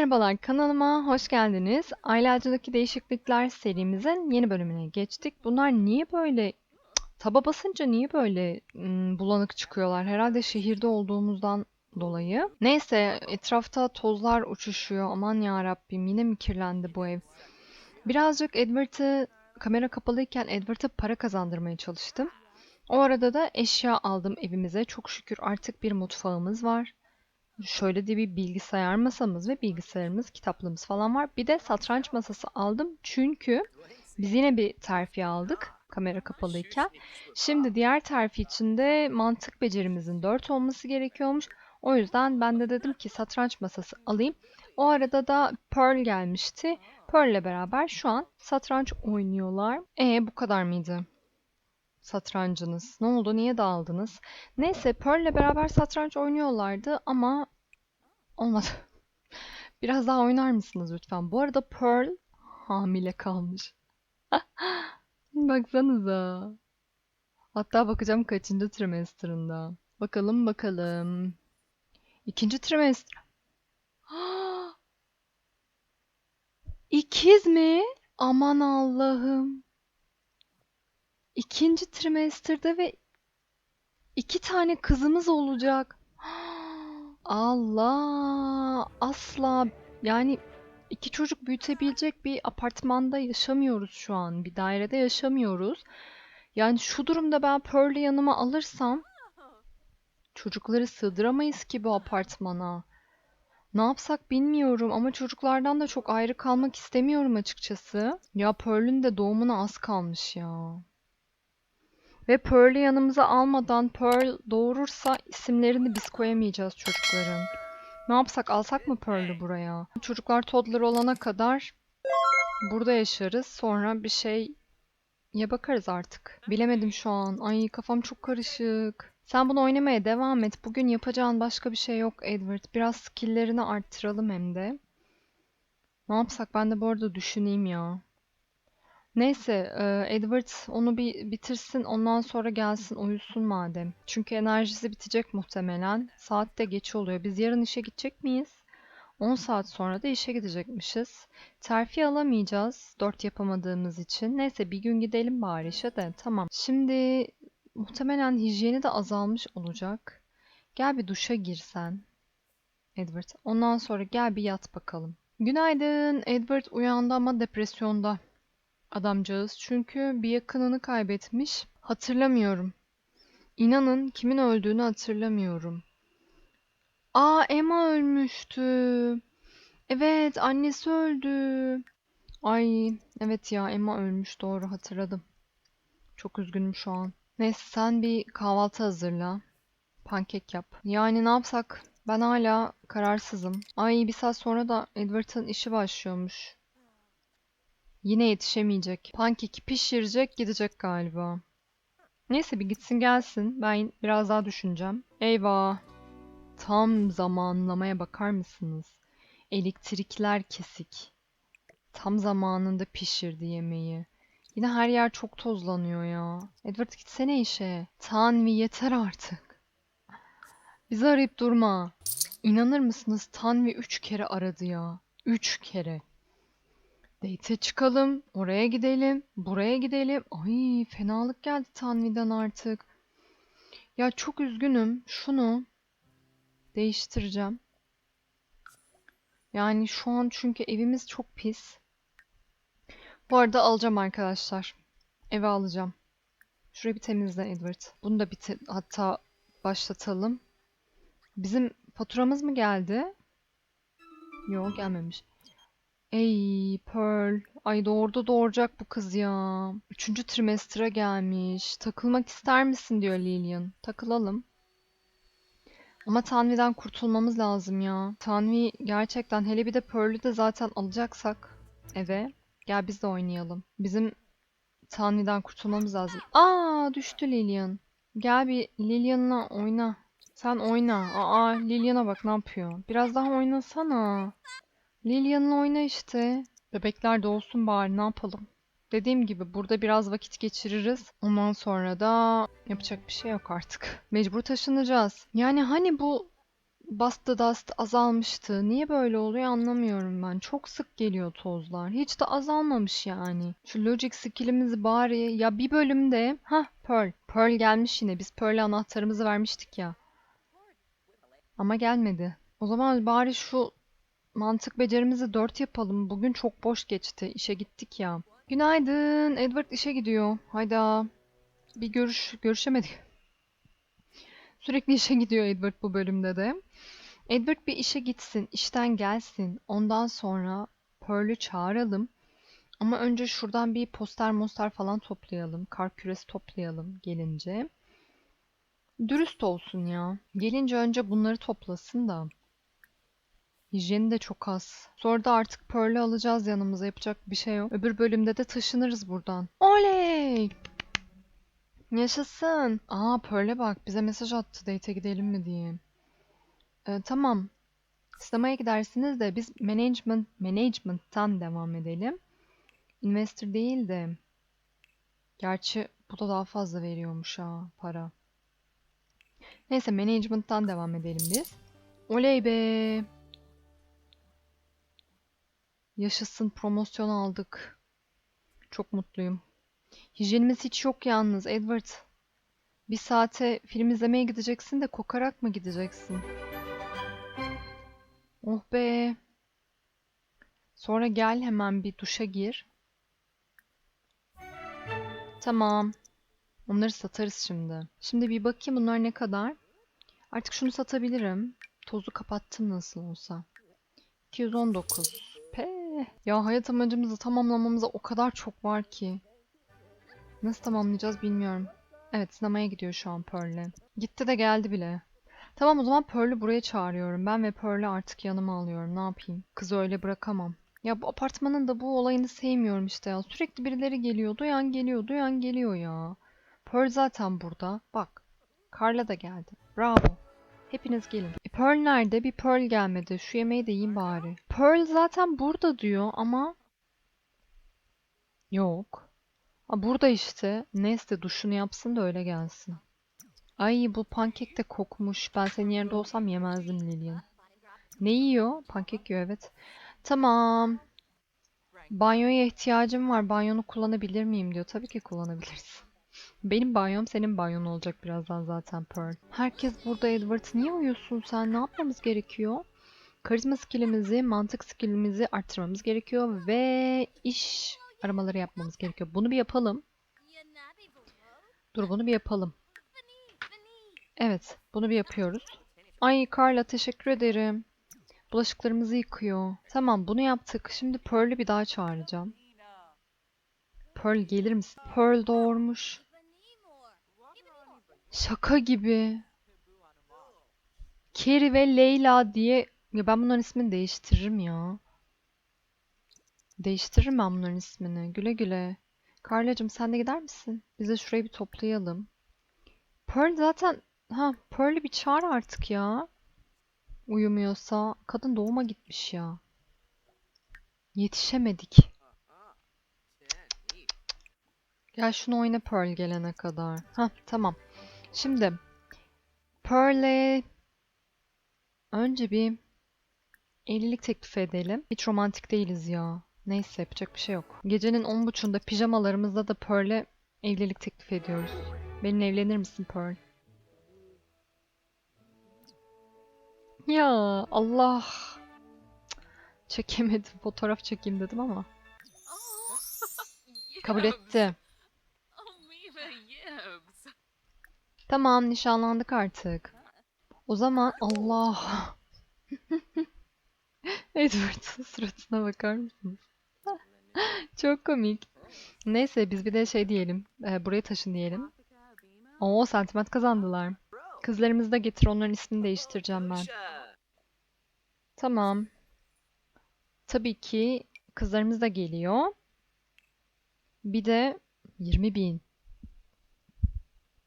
Merhabalar kanalıma hoş geldiniz. Ailacılıktaki değişiklikler serimizin yeni bölümüne geçtik. Bunlar niye böyle taba basınca niye böyle mm, bulanık çıkıyorlar? Herhalde şehirde olduğumuzdan dolayı. Neyse etrafta tozlar uçuşuyor. Aman ya Rabbim yine mi kirlendi bu ev? Birazcık Edward'ı kamera kapalıyken Edward'a para kazandırmaya çalıştım. O arada da eşya aldım evimize. Çok şükür artık bir mutfağımız var. Şöyle de bir bilgisayar masamız ve bilgisayarımız, kitaplığımız falan var. Bir de satranç masası aldım. Çünkü biz yine bir terfi aldık kamera kapalıyken. Şimdi diğer terfi için de mantık becerimizin 4 olması gerekiyormuş. O yüzden ben de dedim ki satranç masası alayım. O arada da Pearl gelmişti. Pearl ile beraber şu an satranç oynuyorlar. E bu kadar mıydı? Satrancınız. Ne oldu? Niye dağıldınız? Neyse Pearl'le beraber satranç oynuyorlardı ama olmadı. Biraz daha oynar mısınız lütfen? Bu arada Pearl hamile kalmış. Baksanıza. Hatta bakacağım kaçıncı trimesterında. Bakalım bakalım. İkinci trimester. İkiz mi? Aman Allah'ım. İkinci trimesterde ve iki tane kızımız olacak. Allah! Asla yani iki çocuk büyütebilecek bir apartmanda yaşamıyoruz şu an. Bir dairede yaşamıyoruz. Yani şu durumda ben Pearl'ü yanıma alırsam çocukları sığdıramayız ki bu apartmana. Ne yapsak bilmiyorum ama çocuklardan da çok ayrı kalmak istemiyorum açıkçası. Ya Pearl'ün de doğumuna az kalmış ya. Ve Pearl'ü yanımıza almadan Pearl doğurursa isimlerini biz koyamayacağız çocukların. Ne yapsak alsak mı Pearl'ü buraya? Çocuklar toddler olana kadar burada yaşarız. Sonra bir şey ya bakarız artık. Bilemedim şu an. Ay kafam çok karışık. Sen bunu oynamaya devam et. Bugün yapacağın başka bir şey yok Edward. Biraz skill'lerini arttıralım hem de. Ne yapsak ben de bu arada düşüneyim ya. Neyse, Edward onu bir bitirsin, ondan sonra gelsin uyusun madem. Çünkü enerjisi bitecek muhtemelen. Saat de geç oluyor. Biz yarın işe gidecek miyiz? 10 saat sonra da işe gidecekmişiz. Terfi alamayacağız 4 yapamadığımız için. Neyse bir gün gidelim bari işe de. Tamam. Şimdi muhtemelen hijyeni de azalmış olacak. Gel bir duşa girsen. Edward. Ondan sonra gel bir yat bakalım. Günaydın. Edward uyandı ama depresyonda adamcağız. Çünkü bir yakınını kaybetmiş. Hatırlamıyorum. İnanın kimin öldüğünü hatırlamıyorum. Aa Emma ölmüştü. Evet annesi öldü. Ay evet ya Emma ölmüş doğru hatırladım. Çok üzgünüm şu an. Neyse sen bir kahvaltı hazırla. Pankek yap. Yani ne yapsak? Ben hala kararsızım. Ay bir saat sonra da Edward'ın işi başlıyormuş. Yine yetişemeyecek. Pankeki pişirecek gidecek galiba. Neyse bir gitsin gelsin. Ben biraz daha düşüneceğim. Eyvah. Tam zamanlamaya bakar mısınız? Elektrikler kesik. Tam zamanında pişirdi yemeği. Yine her yer çok tozlanıyor ya. Edward gitsene işe. Tanvi yeter artık. Bizi arayıp durma. İnanır mısınız Tanvi üç kere aradı ya. Üç kere. Date'e çıkalım, oraya gidelim, buraya gidelim. Ay fenalık geldi Tanvi'den artık. Ya çok üzgünüm. Şunu değiştireceğim. Yani şu an çünkü evimiz çok pis. Bu arada alacağım arkadaşlar. Eve alacağım. Şurayı bir temizle Edward. Bunu da bir hatta başlatalım. Bizim faturamız mı geldi? Yok gelmemiş. Ey Pearl. Ay doğurdu doğuracak bu kız ya. Üçüncü trimestre gelmiş. Takılmak ister misin diyor Lillian. Takılalım. Ama Tanvi'den kurtulmamız lazım ya. Tanvi gerçekten hele bir de Pearl'ü de zaten alacaksak eve. Gel biz de oynayalım. Bizim Tanvi'den kurtulmamız lazım. Aa düştü Lillian. Gel bir Lillian'la oyna. Sen oyna. Aa Lillian'a bak ne yapıyor. Biraz daha oynasana. Lilian'la oyna işte. Bebekler de olsun bari ne yapalım. Dediğim gibi burada biraz vakit geçiririz. Ondan sonra da yapacak bir şey yok artık. Mecbur taşınacağız. Yani hani bu Bust the Dust azalmıştı. Niye böyle oluyor anlamıyorum ben. Çok sık geliyor tozlar. Hiç de azalmamış yani. Şu Logic skill'imizi bari ya bir bölümde ha Pearl. Pearl gelmiş yine. Biz Pearl'e anahtarımızı vermiştik ya. Ama gelmedi. O zaman bari şu mantık becerimizi 4 yapalım. Bugün çok boş geçti. İşe gittik ya. Günaydın. Edward işe gidiyor. Hayda. Bir görüş görüşemedik. Sürekli işe gidiyor Edward bu bölümde de. Edward bir işe gitsin, işten gelsin. Ondan sonra Pearl'ü çağıralım. Ama önce şuradan bir poster monster falan toplayalım. Kar küresi toplayalım gelince. Dürüst olsun ya. Gelince önce bunları toplasın da. Hijyeni de çok az. Sonra da artık Pearl'ü alacağız yanımıza. Yapacak bir şey yok. Öbür bölümde de taşınırız buradan. Oley! Yaşasın. Aa Pearl'e bak. Bize mesaj attı date'e gidelim mi diye. Ee, tamam. Sinemaya gidersiniz de biz management management'tan devam edelim. Investor değil de. Gerçi bu da daha fazla veriyormuş ha para. Neyse management'tan devam edelim biz. Oley be. Yaşasın promosyon aldık. Çok mutluyum. Hijyenimiz hiç yok yalnız Edward. Bir saate film izlemeye gideceksin de kokarak mı gideceksin? Oh be. Sonra gel hemen bir duşa gir. Tamam. Onları satarız şimdi. Şimdi bir bakayım bunlar ne kadar. Artık şunu satabilirim. Tozu kapattım nasıl olsa. 219. Ya hayat amacımızı tamamlamamıza o kadar çok var ki. Nasıl tamamlayacağız bilmiyorum. Evet sinemaya gidiyor şu an Pearl'le. Gitti de geldi bile. Tamam o zaman Pearl'ü buraya çağırıyorum. Ben ve Pearl'ü artık yanıma alıyorum. Ne yapayım? Kızı öyle bırakamam. Ya bu apartmanın da bu olayını sevmiyorum işte ya. Sürekli birileri geliyor. Duyan geliyor. Duyan geliyor ya. Pearl zaten burada. Bak. Carla da geldi. Bravo. Hepiniz gelin. Pearl nerede? Bir Pearl gelmedi. Şu yemeği de yiyeyim bari. Pearl zaten burada diyor ama... Yok. Ha, burada işte. Neyse duşunu yapsın da öyle gelsin. Ay bu pankek de kokmuş. Ben senin yerinde olsam yemezdim Lilian. Ne yiyor? Pankek yiyor evet. Tamam. Banyoya ihtiyacım var. Banyonu kullanabilir miyim diyor. Tabii ki kullanabilirsin. Benim banyom senin banyon olacak birazdan zaten Pearl. Herkes burada Edward. Niye uyuyorsun sen? Ne yapmamız gerekiyor? Karizma skillimizi, mantık skillimizi arttırmamız gerekiyor ve iş aramaları yapmamız gerekiyor. Bunu bir yapalım. Dur bunu bir yapalım. Evet, bunu bir yapıyoruz. Ay Carla teşekkür ederim. Bulaşıklarımızı yıkıyor. Tamam bunu yaptık. Şimdi Pearl'ü bir daha çağıracağım. Pearl gelir misin? Pearl doğurmuş. Şaka gibi. Carrie ve Leyla diye... Ya ben bunların ismini değiştiririm ya. Değiştiririm ben bunların ismini. Güle güle. Carla'cığım sen de gider misin? Biz de şurayı bir toplayalım. Pearl zaten... Ha Pearl'ü bir çağır artık ya. Uyumuyorsa. Kadın doğuma gitmiş ya. Yetişemedik. Gel şunu oyna Pearl gelene kadar. Ha tamam. Şimdi Pearl'e önce bir evlilik teklifi edelim. Hiç romantik değiliz ya. Neyse yapacak bir şey yok. Gecenin on buçuğunda pijamalarımızda da Pearl'e evlilik teklif ediyoruz. Benimle evlenir misin Pearl? Ya Allah. Cık, Çekemedim. Fotoğraf çekeyim dedim ama. Kabul etti. Tamam nişanlandık artık. O zaman Allah. Edward'ın suratına bakar mısınız? Çok komik. Neyse biz bir de şey diyelim. e, buraya taşın diyelim. Oo sentiment kazandılar. Kızlarımızı da getir onların ismini değiştireceğim ben. Tamam. Tabii ki kızlarımız da geliyor. Bir de 20 bin.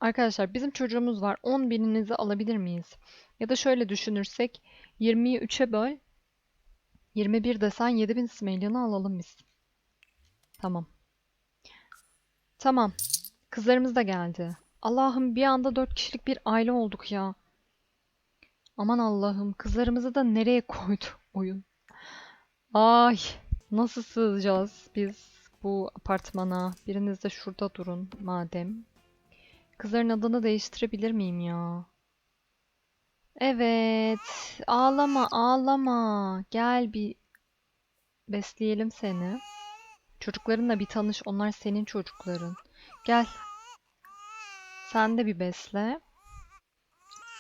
Arkadaşlar bizim çocuğumuz var. 10 bininizi alabilir miyiz? Ya da şöyle düşünürsek 20'yi 3'e böl. 21 desen 7000 smelyanı alalım biz. Tamam. Tamam. Kızlarımız da geldi. Allah'ım bir anda 4 kişilik bir aile olduk ya. Aman Allah'ım kızlarımızı da nereye koydu oyun? Ay nasıl sığacağız biz bu apartmana? Biriniz de şurada durun madem. Kızların adını değiştirebilir miyim ya? Evet. Ağlama ağlama. Gel bir besleyelim seni. Çocuklarınla bir tanış. Onlar senin çocukların. Gel. Sen de bir besle.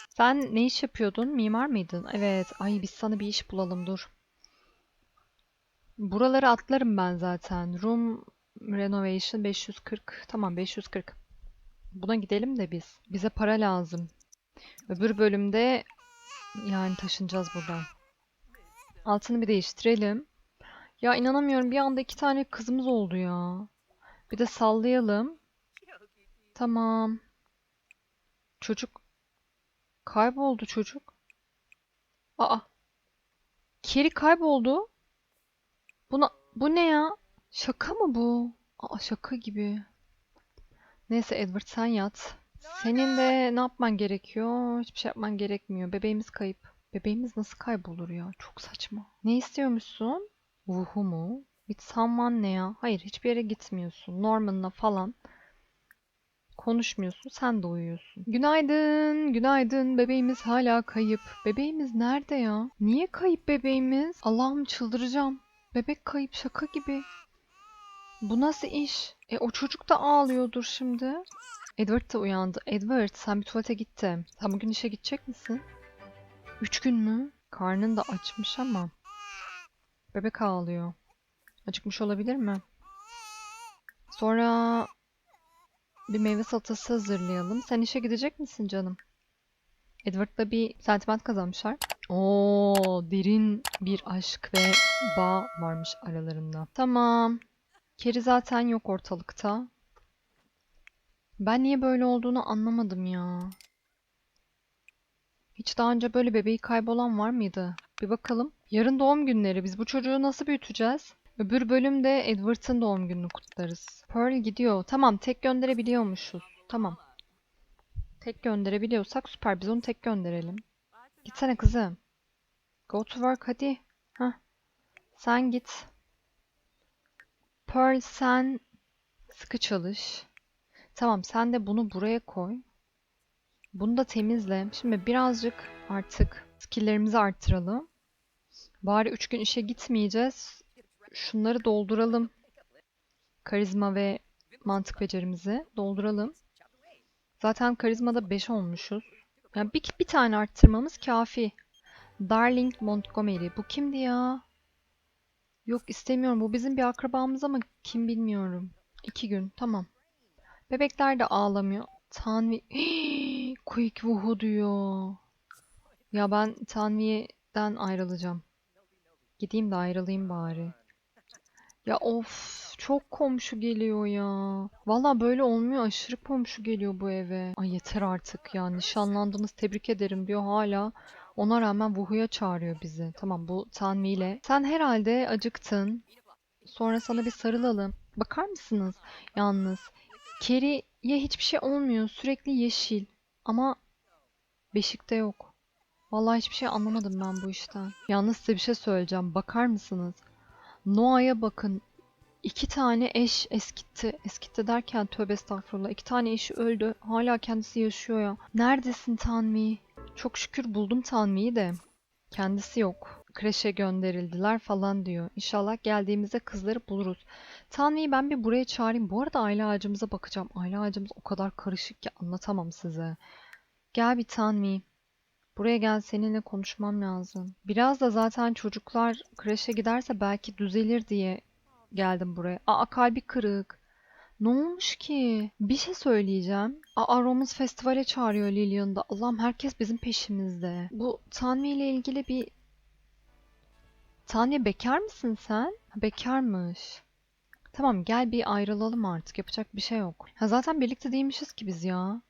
Sen ne iş yapıyordun? Mimar mıydın? Evet. Ay biz sana bir iş bulalım dur. Buraları atlarım ben zaten. Room renovation 540. Tamam 540. Buna gidelim de biz. Bize para lazım. Öbür bölümde yani taşınacağız buradan. Altını bir değiştirelim. Ya inanamıyorum bir anda iki tane kızımız oldu ya. Bir de sallayalım. Tamam. Çocuk kayboldu çocuk. Aa. Keri kayboldu. Buna bu ne ya? Şaka mı bu? Aa şaka gibi. Neyse Edward sen yat. Senin de ne yapman gerekiyor? Hiçbir şey yapman gerekmiyor. Bebeğimiz kayıp. Bebeğimiz nasıl kaybolur ya? Çok saçma. Ne istiyormuşsun? Vuhu mu? With someone ne ya? Hayır hiçbir yere gitmiyorsun. Norman'la falan konuşmuyorsun. Sen de uyuyorsun. Günaydın, günaydın. Bebeğimiz hala kayıp. Bebeğimiz nerede ya? Niye kayıp bebeğimiz? Allah'ım çıldıracağım. Bebek kayıp şaka gibi. Bu nasıl iş? E o çocuk da ağlıyordur şimdi. Edward da uyandı. Edward sen bir tuvalete gitti. Sen bugün işe gidecek misin? Üç gün mü? Karnın da açmış ama. Bebek ağlıyor. Acıkmış olabilir mi? Sonra bir meyve salatası hazırlayalım. Sen işe gidecek misin canım? Edward'la bir sentiment kazanmışlar. Oo, derin bir aşk ve bağ varmış aralarında. Tamam. Keri zaten yok ortalıkta. Ben niye böyle olduğunu anlamadım ya. Hiç daha önce böyle bebeği kaybolan var mıydı? Bir bakalım. Yarın doğum günleri. Biz bu çocuğu nasıl büyüteceğiz? Öbür bölümde Edward'ın doğum gününü kutlarız. Pearl gidiyor. Tamam, tek gönderebiliyormuşuz. Tamam. Tek gönderebiliyorsak süper. Biz onu tek gönderelim. Gitsene kızım. Go to work hadi. Hah. Sen git. Pearl sen sıkı çalış. Tamam sen de bunu buraya koy. Bunu da temizle. Şimdi birazcık artık skilllerimizi arttıralım. Bari 3 gün işe gitmeyeceğiz. Şunları dolduralım. Karizma ve mantık becerimizi dolduralım. Zaten karizmada 5 olmuşuz. Yani bir, bir tane arttırmamız kafi. Darling Montgomery. Bu kimdi ya? Yok istemiyorum. Bu bizim bir akrabamız ama kim bilmiyorum. İki gün. Tamam. Bebekler de ağlamıyor. Tanvi... Quick Woohoo diyor. Ya ben Tanvi'den ayrılacağım. Gideyim de ayrılayım bari. Ya of çok komşu geliyor ya. Valla böyle olmuyor. Aşırı komşu geliyor bu eve. Ay yeter artık ya. Nişanlandınız tebrik ederim diyor hala. Ona rağmen Wuhu'ya çağırıyor bizi. Tamam bu Tanvi ile. Sen herhalde acıktın. Sonra sana bir sarılalım. Bakar mısınız? Yalnız Carrie'ye hiçbir şey olmuyor. Sürekli yeşil. Ama beşikte yok. Vallahi hiçbir şey anlamadım ben bu işten. Yalnız size bir şey söyleyeceğim. Bakar mısınız? Noah'ya bakın. İki tane eş eskitti. Eskitti derken tövbe estağfurullah. İki tane eşi öldü. Hala kendisi yaşıyor ya. Neredesin Tanvi? Çok şükür buldum Tanvi'yi de. Kendisi yok. Kreşe gönderildiler falan diyor. İnşallah geldiğimizde kızları buluruz. Tanvi'yi ben bir buraya çağırayım. Bu arada aile ağacımıza bakacağım. Aile ağacımız o kadar karışık ki anlatamam size. Gel bir Tanvi. Buraya gel seninle konuşmam lazım. Biraz da zaten çocuklar kreşe giderse belki düzelir diye geldim buraya. Aa kalbi kırık. Ne olmuş ki? Bir şey söyleyeceğim. Aa Romans Festival'e çağırıyor Lillian'ı da. Allah'ım herkes bizim peşimizde. Bu Tanvi ile ilgili bir... Tanvi bekar mısın sen? Bekarmış. Tamam gel bir ayrılalım artık. Yapacak bir şey yok. Ha zaten birlikte değilmişiz ki biz ya.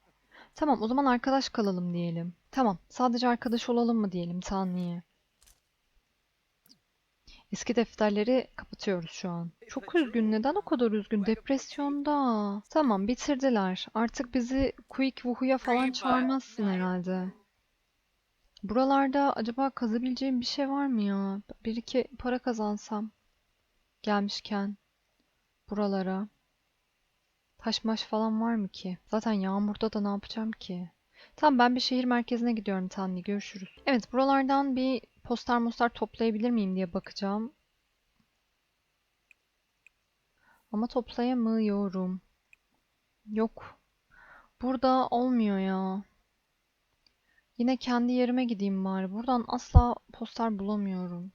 Tamam o zaman arkadaş kalalım diyelim. Tamam sadece arkadaş olalım mı diyelim Tanvi'ye. Eski defterleri kapatıyoruz şu an. Çok üzgün. Neden o kadar üzgün? Depresyonda. Tamam bitirdiler. Artık bizi Quick Woohoo'ya falan çağırmazsın herhalde. Buralarda acaba kazabileceğim bir şey var mı ya? Bir iki para kazansam gelmişken buralara. Taş maş falan var mı ki? Zaten yağmurda da ne yapacağım ki? Tamam ben bir şehir merkezine gidiyorum Tanli. Görüşürüz. Evet buralardan bir poster mostar toplayabilir miyim diye bakacağım. Ama toplayamıyorum. Yok. Burada olmuyor ya. Yine kendi yerime gideyim bari. Buradan asla poster bulamıyorum.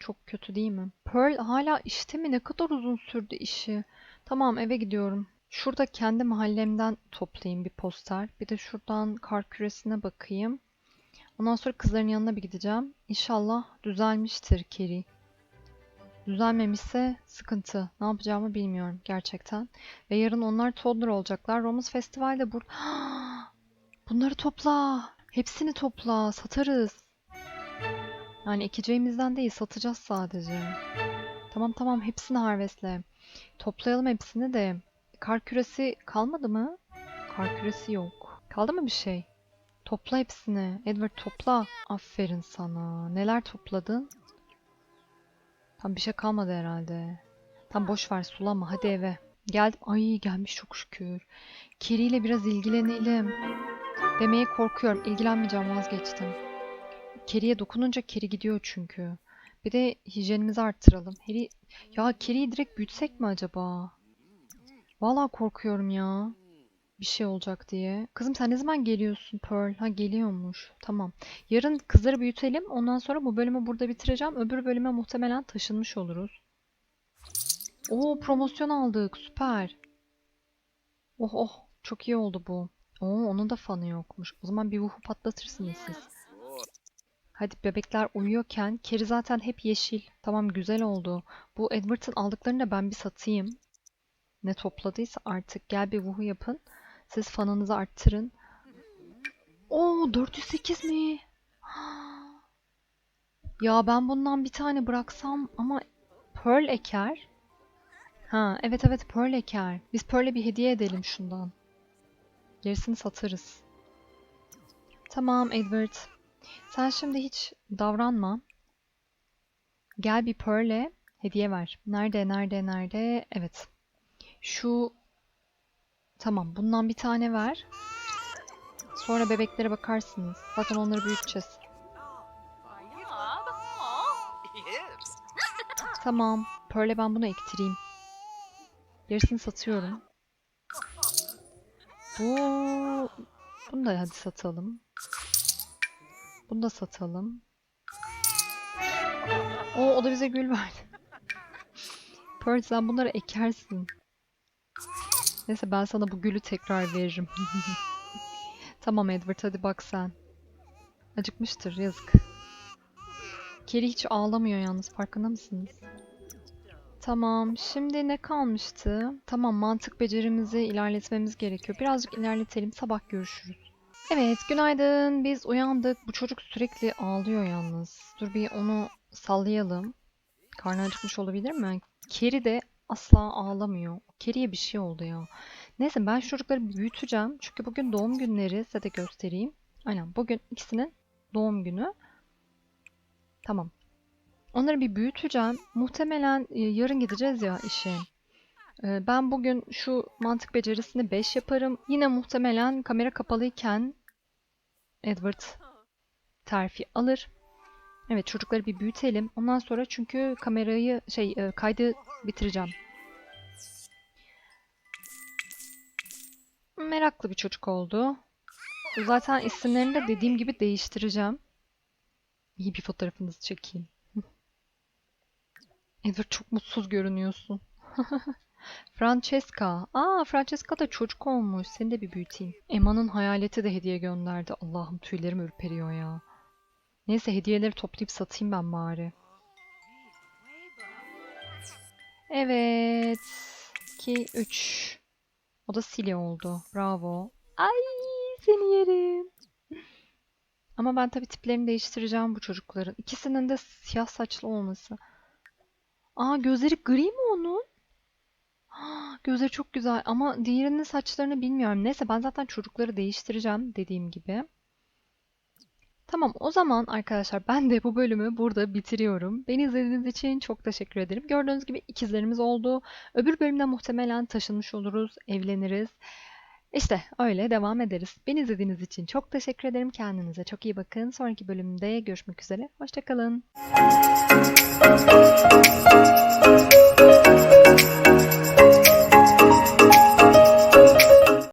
Çok kötü değil mi? Pearl hala işte mi? Ne kadar uzun sürdü işi. Tamam eve gidiyorum. Şurada kendi mahallemden toplayayım bir poster. Bir de şuradan kar küresine bakayım. Ondan sonra kızların yanına bir gideceğim. İnşallah düzelmiştir Keri. Düzelmemişse sıkıntı. Ne yapacağımı bilmiyorum gerçekten. Ve yarın onlar toddler olacaklar. Romans Festival'de burada... Bunları topla. Hepsini topla. Satarız. Yani ekeceğimizden değil satacağız sadece. Tamam tamam hepsini harvestle. Toplayalım hepsini de. Kar küresi kalmadı mı? Kar küresi yok. Kaldı mı bir şey? Topla hepsini. Edward topla. Aferin sana. Neler topladın? Tam bir şey kalmadı herhalde. Tam boş ver sulama hadi eve. Geldim. Ay gelmiş çok şükür. Kiri ile biraz ilgilenelim. Demeye korkuyorum. İlgilenmeyeceğim vazgeçtim. Keri'ye dokununca Keri gidiyor çünkü. Bir de hijyenimizi arttıralım. Heri... Ya Keri'yi direkt büyütsek mi acaba? Vallahi korkuyorum ya. Bir şey olacak diye. Kızım sen ne zaman geliyorsun Pearl? Ha geliyormuş. Tamam. Yarın kızları büyütelim. Ondan sonra bu bölümü burada bitireceğim. Öbür bölüme muhtemelen taşınmış oluruz. Oo promosyon aldık. Süper. Oh oh. Çok iyi oldu bu. Oo onun da fanı yokmuş. O zaman bir vuhu patlatırsınız siz. Hadi bebekler uyuyorken Keri zaten hep yeşil. Tamam güzel oldu. Bu Edward'ın aldıklarını da ben bir satayım. Ne topladıysa artık gel bir vuhu yapın. Siz fanınızı arttırın. Oo 408 mi? Ya ben bundan bir tane bıraksam ama Pearl eker. Ha evet evet Pearl eker. Biz Pearl'e bir hediye edelim şundan. Gerisini satarız. Tamam Edward. Sen şimdi hiç davranma. Gel bir Pearl'e hediye ver. Nerede, nerede, nerede? Evet. Şu... Tamam, bundan bir tane ver. Sonra bebeklere bakarsınız. Zaten onları büyüteceğiz. Tamam, Pearl'e ben bunu ektireyim. Gerisini satıyorum. Bu... Bunu da hadi satalım. Bunu da satalım. O, o da bize gül verdi. Pearl sen bunları ekersin. Neyse ben sana bu gülü tekrar veririm. tamam Edward hadi bak sen. Acıkmıştır yazık. Keri hiç ağlamıyor yalnız farkında mısınız? Tamam şimdi ne kalmıştı? Tamam mantık becerimizi ilerletmemiz gerekiyor. Birazcık ilerletelim sabah görüşürüz. Evet, günaydın. Biz uyandık. Bu çocuk sürekli ağlıyor yalnız. Dur bir onu sallayalım. Karnı acıkmış olabilir mi? Keri de asla ağlamıyor. Keri'ye bir şey oldu ya. Neyse ben şu çocukları büyüteceğim. Çünkü bugün doğum günleri. Size de göstereyim. Aynen bugün ikisinin doğum günü. Tamam. Onları bir büyüteceğim. Muhtemelen e, yarın gideceğiz ya işe. E, Ben bugün şu mantık becerisini 5 yaparım. Yine muhtemelen kamera kapalıyken Edward terfi alır. Evet çocukları bir büyütelim. Ondan sonra çünkü kamerayı şey e, kaydı bitireceğim. Meraklı bir çocuk oldu. Zaten isimlerini de dediğim gibi değiştireceğim. İyi bir fotoğrafınızı çekeyim. Edward çok mutsuz görünüyorsun. Francesca. Aa Francesca da çocuk olmuş. Seni de bir büyüteyim. Emma'nın hayaleti de hediye gönderdi. Allah'ım tüylerim ürperiyor ya. Neyse hediyeleri toplayıp satayım ben bari. Evet. 2, 3. O da Silya oldu. Bravo. Ay seni yerim. Ama ben tabii tiplerini değiştireceğim bu çocukların. İkisinin de siyah saçlı olması. Aa gözleri gri mi onun? Ah, Gözleri çok güzel ama diğerinin saçlarını bilmiyorum. Neyse ben zaten çocukları değiştireceğim dediğim gibi. Tamam, o zaman arkadaşlar ben de bu bölümü burada bitiriyorum. Beni izlediğiniz için çok teşekkür ederim. Gördüğünüz gibi ikizlerimiz oldu. Öbür bölümde muhtemelen taşınmış oluruz, evleniriz. İşte öyle devam ederiz. Beni izlediğiniz için çok teşekkür ederim. Kendinize çok iyi bakın. Sonraki bölümde görüşmek üzere. Hoşçakalın.